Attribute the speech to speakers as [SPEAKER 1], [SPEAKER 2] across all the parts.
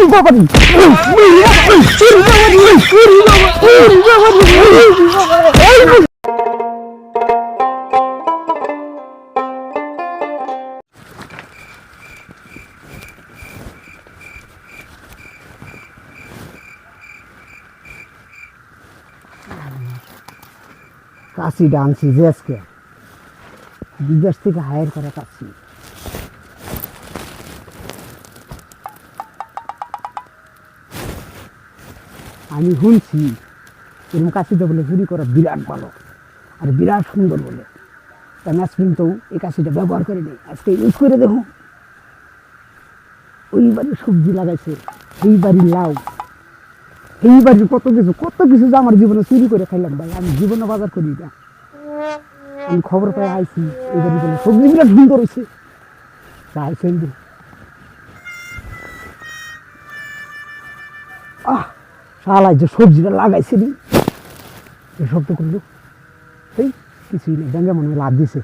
[SPEAKER 1] ওরে বাবা রে ওরে বাবা রে ওরে বাবা ওরে বাবা রে ওরে বাবা কাশি ডানছি যে আজকে বিদেশ থেকে হায়ার করা কাশি আমি শুনছি, এরকম কাশিটা বলে চুরি করা বিরাট ভালো। আর বিরাট সুন্দর বলে। তা নাসরিন তো এই কাশিটা ব্যবহার করে নি আজকে ইউজ করে দেখো। ওই বাড়ির সবজি লাগাইছে, এই বাড়ির লাউ। এই বাড়ির কত কিছু কত কিছু যে আমার জীবনে চুরি করে খাইলাম ভাই। আমি জীবনে বাজার করি না। আমি খবর পাই আইছি, এই বাড়ি বলে সবজি বিরাট সুন্দর হয়েছে তাই ফেলবে শালায় যে সবজিটা লাগাইছে নি এই তো করল এই, কিছুই নেই, ব্যাঙ্গে মনে হয় লাভ দিছে।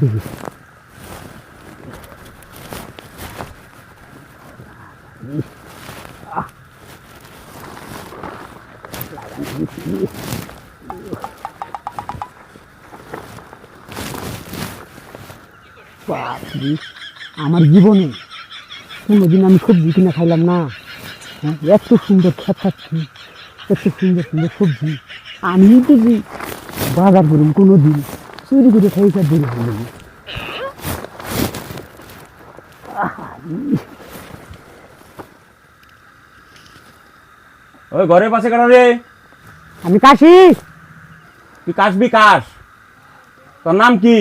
[SPEAKER 1] দেখি আমার জীবনে কোনোদিন আমি সবজি কিনে খাইলাম না। এত সুন্দর খেত এত সুন্দর সুন্দর সবজি। আমি যদি বাজার করুন কোনো দিন চুরি করে খাই দেরি না।
[SPEAKER 2] ওই ঘরের পাশে কেন রে?
[SPEAKER 1] আমি কাশি।
[SPEAKER 2] তুই কাশবি কাশ? তোর নাম কি?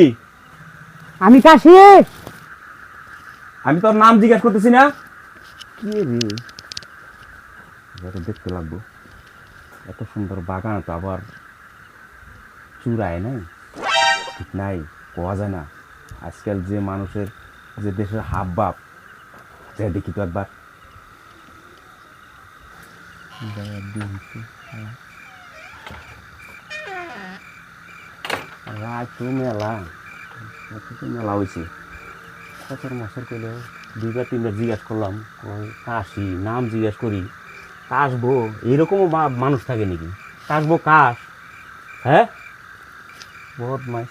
[SPEAKER 1] আমি কাশি।
[SPEAKER 2] আমি তোর নাম জিজ্ঞেস করতেছি না। কি রে? এটা দেখতে লাগবো। এত সুন্দর বাগান তো আবার চূড়ায় নাই? ঠিক নাই, কোয়া যায় না। আজকাল যে মানুষের, যে দেশের হাব ভাব যে দেখি তো একবার। মেলা মেলা হয়েছে সচর মশর করলেও দুইবার তিনবার জিজ্ঞাসা করলাম কাশি, নাম জিজ্ঞেস করি। কাশবো? এরকমও মা- মানুষ থাকে নাকি? কাশবো কাশ? হ্যাঁ? বহুত মাস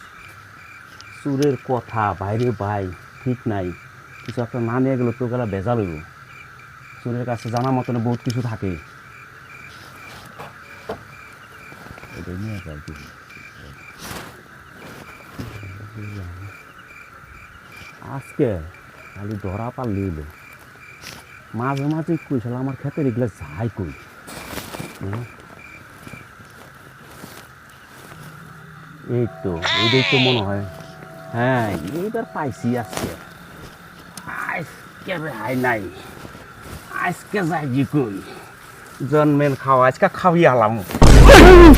[SPEAKER 2] সুরের কথা বাইরে বাই ঠিক নাই। কিছু একটা না নিয়ে গেলে তো গেলা ভেজাল হইব। সুরের কাছে জানা মতন বহুত কিছু থাকে। আজকে খালি ধরা পারলি হইল মাঝে কই শালা, আমার ক্ষেতের এগুলো যাই কই। হুম? এই তো, এইটাই তো মনে হয়। হ্যাঁ এইবার পাইছি আজকে। আজকে হাই নাই। আজকে যাই কই? জন্মের খাওয়া, আজকে খাওয়াই আলাম।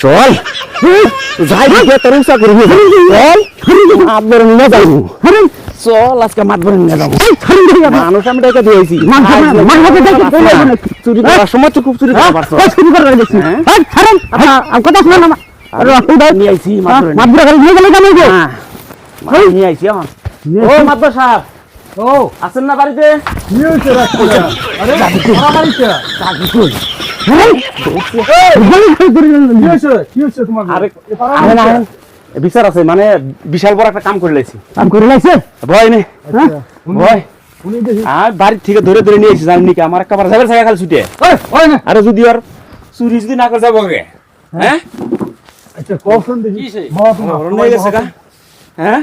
[SPEAKER 2] চল। যাই দিকে তোর উৎসাহ করবি চল। আপনার নিয়ে যাব চল আজকে মাঠ ভরে নিয়ে যাব। মানুষ আমি ডেকে দিয়েছি। চুরি করার সময় তো খুব চুরি করা পারছ। নিয়ে আইছি মাঠ ভরে নিয়ে। হ্যাঁ, নিয়ে আইছি এখন ও মাদ্র সাহেব। ও। আছেন না বাড়িতে? আরে আরে না, আরে। বিচার আছে মানে বিশাল বড় একটা কাম করে লাইছি। কাম করে লাইছে? ভয় নেই ভয়। আর বাড়ি থেকে ধরে ধরে নিয়ে এসেছি জানি কি আমার একটা বার যাবে জায়গা খালি ছুটে। আরে যদি আর চুরি যদি না করে যাব গে। হ্যাঁ। মানুষ ঘরে নিয়ে গেছে গা? হ্যাঁ?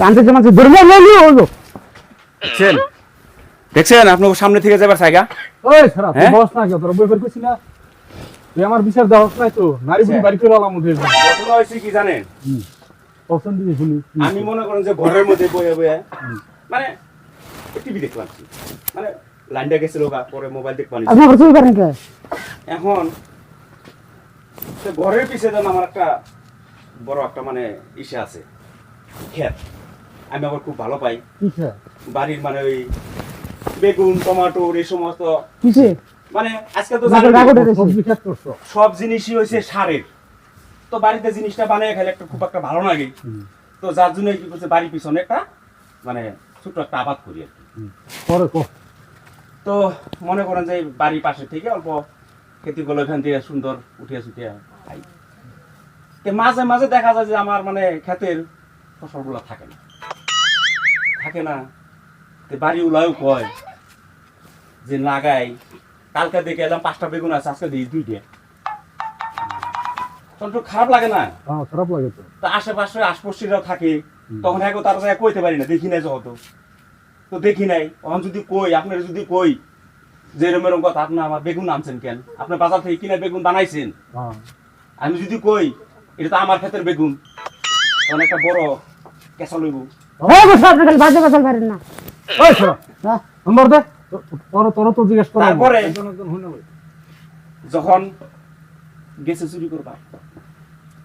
[SPEAKER 1] রানতে যে মানুষ ধরে নিয়ে নিয়ে হলো
[SPEAKER 2] দেখছেন? আপনার সামনে থেকে যাবার জায়গা?
[SPEAKER 3] ওই তুই
[SPEAKER 2] হ্যাঁ?
[SPEAKER 3] বস না কেউ তোর বই বের করছি না? তুই আমার বিচার দেওয়া নাই তো? নারী বুড়ি বাড়ি করে আলাম ওদের।
[SPEAKER 2] ঘটনা হয়েছে কি জানেন?
[SPEAKER 3] পছন্দ দিয়ে শুনি
[SPEAKER 2] আমি মনে করেন যে ঘরের মধ্যে বয়ে বয়ে মানে টিভি দেখলাম। মানে লাইনটা গেছিল গা পরে মোবাইল দেখবানি
[SPEAKER 1] আপনি আমার ছবি পারেন কে?
[SPEAKER 2] এখন সে ঘরের পিছে যেন আমার একটা বড় একটা মানে ইসে আছে। ক্ষেত আমি আবার খুব ভালো পাই। বাড়ির মানে ওই বেগুন টমেটো এই সমস্ত। মানে আজকে তো
[SPEAKER 3] করছ
[SPEAKER 2] সব জিনিসই হয়েছে সারের। তো বাড়িতে জিনিসটা বানিয়ে খেলে একটা খুব একটা ভালো লাগে। তো যার জন্য কি করছে বাড়ির পিছনে একটা মানে ছোট্ট একটা আবাদ করি আর কি। তো মনে করেন যে বাড়ির পাশে থেকে অল্প খেতিগুলো এখান থেকে সুন্দর উঠিয়া সুটিয়া খাই। তো মাঝে মাঝে দেখা যায় যে আমার মানে ক্ষেতের ফসলগুলো থাকে না। থাকে না। তো বাড়ি উলাও কয়। যে লাগাই কালকে দেখে এলাম পাঁচটা বেগুন আছে আজকে দিই দুইটা। তখন খারাপ লাগে না?
[SPEAKER 3] হ্যাঁ খারাপ লাগে তো।
[SPEAKER 2] তো আশেপাশে আশপাশিরাও থাকে তখন তার জায়গায় কইতে পারি না দেখি নাই যত। তো দেখি নাই তখন যদি কই আপনার যদি কই যে এরম এরম কথা আপনি আমার বেগুন আনছেন কেন? আপনি বাজার থেকে কিনে বেগুন বানাইছেন?
[SPEAKER 3] হ্যাঁ।
[SPEAKER 2] আমি যদি কই এটা তো আমার ক্ষেতের বেগুন। তখন একটা বড় কেঁচা লইব।
[SPEAKER 1] হ্যাঁ বসে আপনি খালি বাজে কথা পারেন না।
[SPEAKER 3] ওই
[SPEAKER 1] হ্যাঁ
[SPEAKER 3] নম্বর দে। তোর তোর তো জিজ্ঞেস করা
[SPEAKER 2] তারপরে? যখন গেছে চুরি করবা।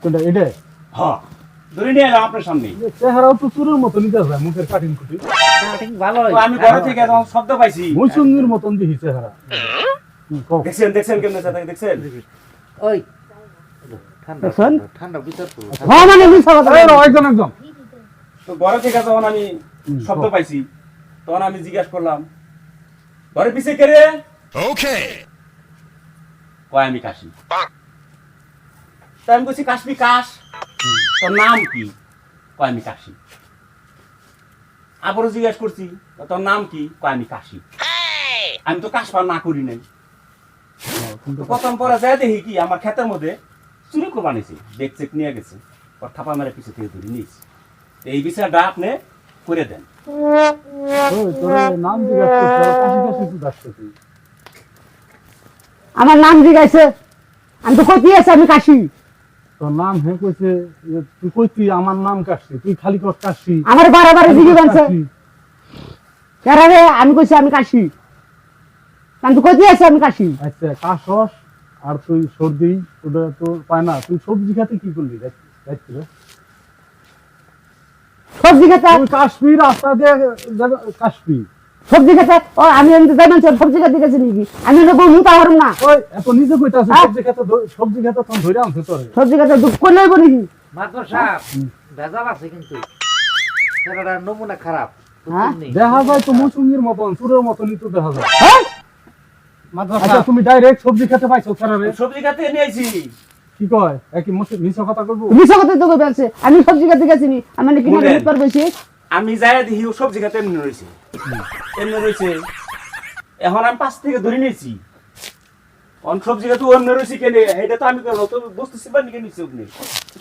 [SPEAKER 3] কোনটা এটা
[SPEAKER 2] হ্যাঁ। ধরে নিয়ে এলাম আপনার সামনে।
[SPEAKER 3] চেহারাও তো চুরের মতো নিতে যায় মুখের কাটিং কুটি
[SPEAKER 2] তো আমি ঘরে থেকে যখন শব্দ পাইছি।
[SPEAKER 3] মৌসুমীর মতন দেখি চেহারা।
[SPEAKER 2] দেখছেন দেখছেন কেমন দেখছেন?
[SPEAKER 4] ওই। ঠান্ডা
[SPEAKER 1] দেখছেন?
[SPEAKER 4] ঠান্ডা বিচার করো
[SPEAKER 1] হ্যাঁ মানে কথা
[SPEAKER 2] তো ঘরে থেকে যখন আমি শব্দ পাইছি তখন আমি জিজ্ঞাসা করলাম ঘরে পিছে কে রে? কয় আমি কাশি? তাই আমি বলছি কাশবি কাশ। তোর নাম কি? কয় আমি কাশি? আবারও জিজ্ঞাসা করছি তোর নাম কি? কয় আমি কাশি? আমি তো কাশ না করি নাই। তো প্রথম পরে যায় দেখি কি আমার ক্ষেতের মধ্যে চুরি করে বানিয়েছে চেক নিয়ে গেছে ওর থাপা মেরে পিছু থেকে ধরে নিয়েছি। এই বিষয়টা আপনি করে দেন।
[SPEAKER 3] নাম করছে।
[SPEAKER 1] আমার নাম জিজ্ঞাসা আমি তো কই আছে আমি কাশি।
[SPEAKER 3] তোর নাম হে কইছে তুই কইতি আমার নাম কাশি তুই খালি কর কাশি।
[SPEAKER 1] আমার বারে জিজ্ঞেস বানছে।
[SPEAKER 3] কাশি।
[SPEAKER 1] কেরা রে আমি কইছি আমি কাশি। আমি তো কই আছে আমি কাশি।
[SPEAKER 3] আচ্ছা কাশস আর তুই সর্দি ওটা তো পায় না। তুই সবজি খেতে কি করলি? যাচ্ছি রে
[SPEAKER 1] সবজি খেতে
[SPEAKER 3] কাশ্মীর রাস্তা দিয়ে কাশ্মীর।
[SPEAKER 1] সবজি খেতে ও আমি এমনি যাই মানুষ সবজি খেতে গেছি নাকি? আমি এনে বউ মুতা হরম না।
[SPEAKER 3] ওই এত নিজে কইতাছে
[SPEAKER 1] হ্যাঁ?
[SPEAKER 3] সবজি খেতে সবজি খেতে তখন ধরে আনছে তোরে।
[SPEAKER 1] সবজি খেতে দুঃখ করে লইব নাকি
[SPEAKER 4] মাত্র সাপ ভেজাল আছে কিন্তু। ছেলেটার নমুনা খারাপ?
[SPEAKER 3] দেখা যায় তো মৌসুমীর মতন চুরের মতনই তো দেখা যায়।
[SPEAKER 1] হ্যাঁ?
[SPEAKER 3] আচ্ছা। তুমি ডাইরেক্ট সবজি খেতে পাইছো
[SPEAKER 2] সবজি খাতে নিয়েছি
[SPEAKER 3] কি কয়? একই মিছ কথা কইবো?
[SPEAKER 1] মিশা কথা তো কই আছে। আমি সবজি খেতে গেছি নি আমি নাকি না
[SPEAKER 2] বুঝলেন?
[SPEAKER 1] পার
[SPEAKER 2] আমি যাই দেখি সবজি খাতে এমনি রয়েছে এমনি রয়েছে এখন আমি পাশ থেকে ধরে নিয়েছি। অন সবজি খাতে অন্য রয়েছে কেনে? এটা তো আমি কেন তো বুঝতেছি পারিনি কেন নিচ্ছে আপনি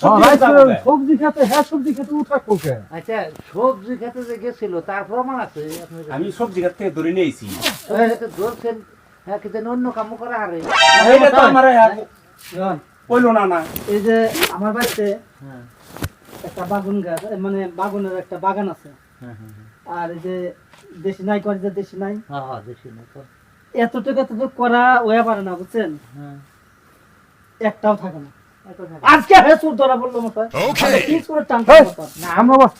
[SPEAKER 2] সবজি খাতে যাব কে?
[SPEAKER 3] সবজি খেতে হ্যাঁ সবজি খেতে উঠা কোকে
[SPEAKER 4] আচ্ছা সবজি খেতে যে গেছিল তার প্রমাণ আছে?
[SPEAKER 2] আমি সবজি খাত থেকে ধরে নিয়েছি।
[SPEAKER 4] ধরছেন হ্যাঁ কিন্তু অন্য কাম করে আরে
[SPEAKER 2] এটা তো আমার কইলো না না।
[SPEAKER 5] এই যে আমার বাড়িতে
[SPEAKER 4] হ্যাঁ।
[SPEAKER 5] একটা বাগুন গাছ মানে বাগুনের একটা বাগান আছে।
[SPEAKER 4] হ্যাঁ হ্যাঁ
[SPEAKER 5] আর এই যে দেশি নাই করে যে দেশি নাই?
[SPEAKER 4] হ্যাঁ হ্যাঁ তো
[SPEAKER 5] এতটুকু এতটুকু করা হয়ে পারে না বুঝছেন?
[SPEAKER 4] হ্যাঁ।
[SPEAKER 5] একটাও থাকে না।
[SPEAKER 4] এত।
[SPEAKER 5] আজকে হে সুর ধরা বলল মতো কি করে টান
[SPEAKER 4] না
[SPEAKER 3] আমরা বাস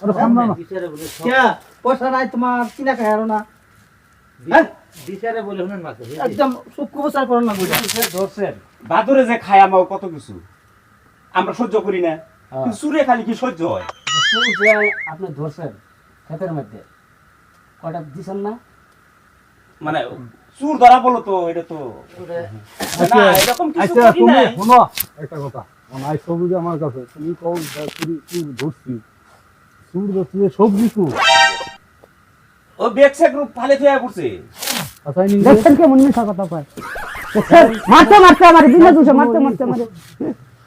[SPEAKER 5] কে? পয়সা নাই তোমার কিনা খাই আরও না?
[SPEAKER 4] বিচারে বলে শুনেন মাত্র
[SPEAKER 5] একদম সূক্ষ্ম বিচার করো না বুঝা
[SPEAKER 4] ধরছেন।
[SPEAKER 2] বাদরে যে খায় আমার কত কিছু। আমরা সহ্য করি না। সুরে খালি কি সহ্য হয়?
[SPEAKER 1] আপনি ধরছেন ক্ষেতের মধ্যে কয়টা দিছেন না?
[SPEAKER 2] মানে চুর ধরা বলো তো এটা তো না এরকম কিছু
[SPEAKER 3] আচ্ছা
[SPEAKER 2] করি নাই।
[SPEAKER 3] একটা কথা। আমার সবজি আমার কাছে তুমি কও চুরি চুর ধরছি? চুর ধরছি সবজি চুর
[SPEAKER 2] ও ফালে থুয়া পড়ছে।
[SPEAKER 3] আচ্ছা
[SPEAKER 1] দেখছেন কেমন কথা কয়। মারতে মারতে আমার বিনা দুশো মারতে মারতে মারে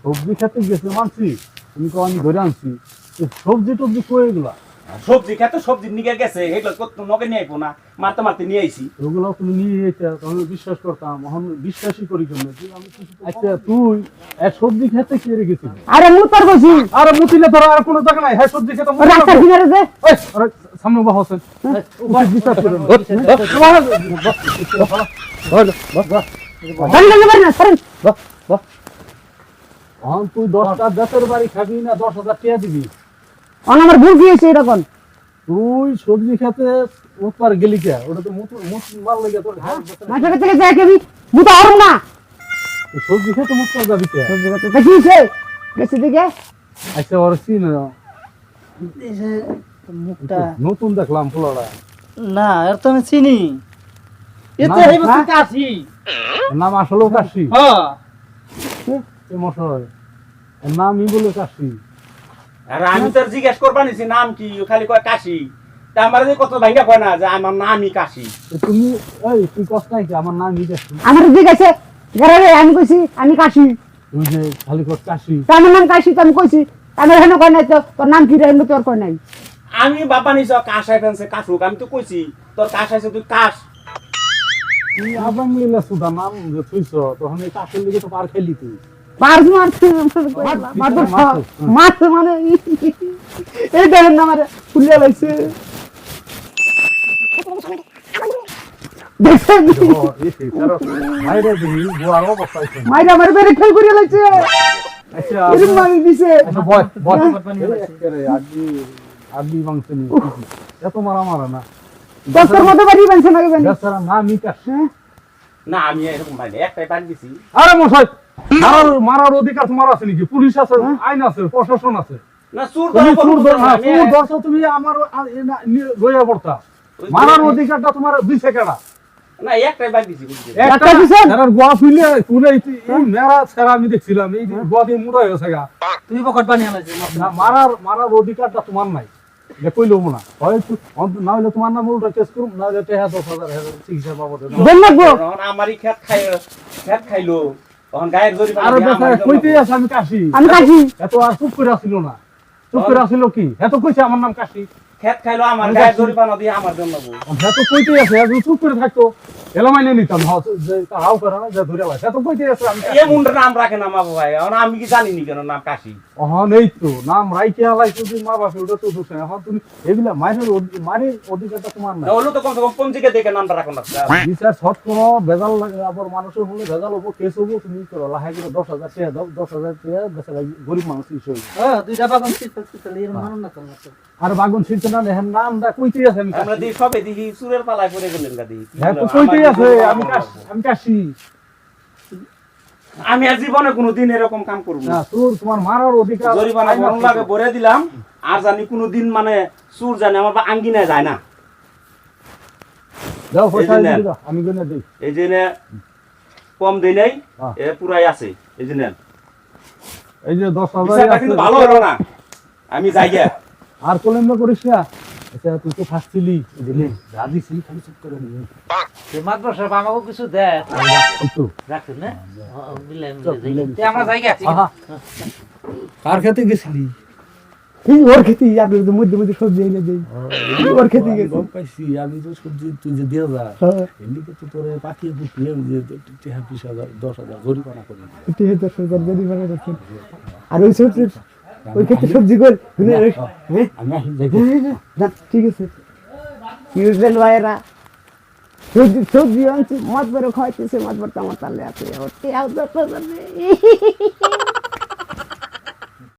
[SPEAKER 3] সবজি খেতে গেছে মানছি। তুমি আমি ধরে আনছি। সবজি টবজি কই এগুলা?
[SPEAKER 2] সবজি খেতে সবজি নিয়ে গেছে এগুলো কত নগে নিয়ে আইবো না। মারতে মারতে নিয়ে আইছি।
[SPEAKER 3] ওগুলো তুমি নিয়ে যেতে তখন বিশ্বাস করতাম এখন বিশ্বাসই করি কেন যে আমি কিছু তো- আচ্ছা তুই এক সবজি খেতে কি রেখেছিলি?
[SPEAKER 1] আরে মু তোর কইছি
[SPEAKER 3] আরে মুতিলে তোর আর কোনো জায়গা নাই। হ্যাঁ সবজি খেতে রাখব।
[SPEAKER 1] কিনারে যে
[SPEAKER 3] আরে সামনে বা হোসেন বিচার করে না।
[SPEAKER 1] দাঁড়িয়ে দাঁড়িয়ে পারি না সরেন
[SPEAKER 3] এখন তুই দশটা দেশের বাড়ি খাবি না দশ হাজার টাকা দিবি।
[SPEAKER 1] অন আমার ভুল এরকম
[SPEAKER 3] তুই সবজি খেতে উৎপার গেলি কে? ওটা তো মুতু মুত মার লেগে তোর হ্যাঁ
[SPEAKER 1] থেকে। যাই কেবি মু তো আরম না।
[SPEAKER 3] সবজি খেতে মুত যাবি কে?
[SPEAKER 1] গেছে দিকে?
[SPEAKER 3] আচ্ছা ওর চিন
[SPEAKER 5] এই যে মুখটা
[SPEAKER 3] নতুন দেখলাম ফুলটা
[SPEAKER 5] না এর তো আমি চিনি। এতে
[SPEAKER 3] না,
[SPEAKER 5] এই বছর? কাশি।
[SPEAKER 3] নাম আসলেও কাশি।
[SPEAKER 5] হ্যাঁ
[SPEAKER 3] এ মশাই এর নামই বলে কাশি।
[SPEAKER 2] আর আমি তোর জিজ্ঞেস করবা নিছি নাম কি? খালি কয় কাশি। তা আমার যে কত ভাইঙ্গা কয় না যে আমার নামই কাশি।
[SPEAKER 3] তুমি এই তুই কষ্ট নাই কি? আমার নামই কাশি।
[SPEAKER 1] আমার ঘরে আমি কইছি আমি কাশি।
[SPEAKER 3] খালি কাশি।
[SPEAKER 1] আমার নাম কাশি তো আমি কইছি। আমি এখানে কয় নাই তো তোর নাম কি রে? তোর কয় নাই।
[SPEAKER 2] আমি বাবা নিছ কাশ আইফেন্সে কাশুক আমি তো কইছি তোর কাশ আইছে তুই কাশ।
[SPEAKER 3] তুই আবার মিলে সুদা নাম যে তুইছ তখন এই কাশের লিগে তো পার খেলি তুই।
[SPEAKER 1] মারছ মারছে মারছ মারছে মানে এই দেখেন না আমার ফুলিয়া লাগছে। মাইরা খেল করিয়া লাগছে।
[SPEAKER 3] আচ্ছা
[SPEAKER 1] মারি দিছে।
[SPEAKER 3] আচ্ছা বয় বয়। একেবারে নিয়ে। এত মারা মারা না।
[SPEAKER 1] দশটার মধ্যে বাড়ি না কেবেন
[SPEAKER 3] বেচারা নামই কাশি
[SPEAKER 2] না আমি এরকম ভাই একটাই বাড়ি দিছি।
[SPEAKER 3] আরে মশাই মারার মারার অধিকার তোমার আছে নাকি? পুলিশ আছে আইন আছে প্রশাসন আছে।
[SPEAKER 2] না সুর
[SPEAKER 3] তুমি হ্যাঁ, ধরছো আমার না- রইয়া পড়তা। মারার অধিকারটা তোমার দুই সেকেন্ডা
[SPEAKER 2] না একটাই বাড়ি দিছি বুঝলি?
[SPEAKER 1] একটা দিছেন?
[SPEAKER 3] একটা গোয়া ফুলে ফুলে এই- এই মেরা ছেড়া আমি দেখছিলাম এই যে গোয়া দিয়ে মুড়া হয়েছে গা।
[SPEAKER 5] তুমি পকেট বানিয়ে
[SPEAKER 3] না, মারার মারার অধিকারটা তোমার নাই। এটা কইলেও না হয়তো না হলে তোমার নাম উল্টা কেস করুম না হলে টেহা দশ হাজার হাজার চিকিৎসা বাবদে দাও।
[SPEAKER 1] দেন লাগবো
[SPEAKER 2] তখন আমারই খেত খাই খেত খাইলো। তখন গায়ের জরি
[SPEAKER 3] আরে বেচারা কইতেই আছে আমি কাশি।
[SPEAKER 1] আমি কাশি।
[SPEAKER 3] এত আর চুপ করে আসিল না। চুপ করে আসিল কি? এত কইছে আমার নাম কাশি।
[SPEAKER 2] খেত খাইলো আমার
[SPEAKER 3] কাশি।
[SPEAKER 2] জরিপানা দিয়ে আমার জন্য বউ।
[SPEAKER 3] এত কইতেই আছে এত চুপ করে থাকতো এলামাইনে নিতাম হ, হাও করে না যে ধরে লাগে এত কইতেই আছে আমি
[SPEAKER 2] এ মুন্ডা নাম রাখে না মা ভাই এখন আমি কি জানি নি কেন নাম কাশি?
[SPEAKER 3] অহন এই তো নাম রাইকে আলাই তুমি মা বাপে ওটা তো দোষ এখন তুমি এগুলা মায়ের মায়ের অধিকারটা তোমার না
[SPEAKER 2] হলো তো কমসে কম পঞ্জিকে দেখে নামটা রাখো না
[SPEAKER 3] বিচার শর্ট কোনো ভেজাল লাগে আবার মানুষের হলে ভেজাল হব কেস হব তুমি করো লাহাই করে দশ হাজার টাকা দাও দশ হাজার টাকা বেচারা গরিব মানুষ হিসেবে
[SPEAKER 5] হ্যাঁ দুইটা বাগান শীত শীতল এর মানুষ না তোর মতো
[SPEAKER 3] আর বাগুন ছিড়তে না দেখেন নামটা কইতেই আছে আমি
[SPEAKER 2] আমরা
[SPEAKER 3] কাশি।
[SPEAKER 2] সবে দেখি সুরের পালায় পড়ে গেলেন গা দেখি
[SPEAKER 3] হ্যাঁ আছে আমি আমি কাশি।
[SPEAKER 2] আমি আর জীবনে কোনোদিন এরকম কাম করব
[SPEAKER 3] না।
[SPEAKER 2] না
[SPEAKER 3] তোমার মারার অধিকার
[SPEAKER 2] জরিমানা বরং লাগে ভরে দিলাম আর জানি কোনোদিন মানে সুর জানে আমার আঙ্গিনায় যায় না।
[SPEAKER 3] দাও পয়সা
[SPEAKER 2] এই যে
[SPEAKER 3] দিয়ে
[SPEAKER 2] নেন।
[SPEAKER 3] দাও, আমি গনে দিই।
[SPEAKER 2] এই যে কম দেই নাই
[SPEAKER 3] হ্যাঁ।
[SPEAKER 2] এ পুরাই আছে। এই যে নেন।
[SPEAKER 3] এই যে দশ হাজার
[SPEAKER 2] বিচারটা কিন্তু ভালো হলো না। আমি যাই গিয়া।
[SPEAKER 3] আর কলেন্দ করিস না। আচ্ছা তুই তো ফাঁসছিলি দিলি যা দিছিলি খালি চুপ করে
[SPEAKER 5] সে মাত্র সব আমাকে কিছু দেয়
[SPEAKER 3] একটু
[SPEAKER 5] রাখছেন না? আমরা যাই
[SPEAKER 3] আহা। কার খেতে গেছিলি?
[SPEAKER 1] এই ওর খেতে আপনি তো মধ্যে মধ্যে সবজি এনে দেই। ওর খেতে গেছে
[SPEAKER 3] গম পাইছি আমি তো সবজি তুই যে দিয়ে যা
[SPEAKER 1] হ্যাঁ।
[SPEAKER 3] এমনিতে তো তোরে পাঠিয়ে পুটিয়ে যে টেহা বিশ হাজার দশ হাজার জরিমানা করি।
[SPEAKER 1] ঠিক আছে দশ হাজার যদি রাখছেন আর ওই সবজি ওই ক্ষেত্রে সবজি গোল হ্যাঁ
[SPEAKER 3] যাই
[SPEAKER 1] না ঠিক আছে। বুঝলেন ভাইয়েরা সবজি সবজি আনছি মাছ বেরো খাওয়াইতেছে মাছ বেরো আমার তালে আছে।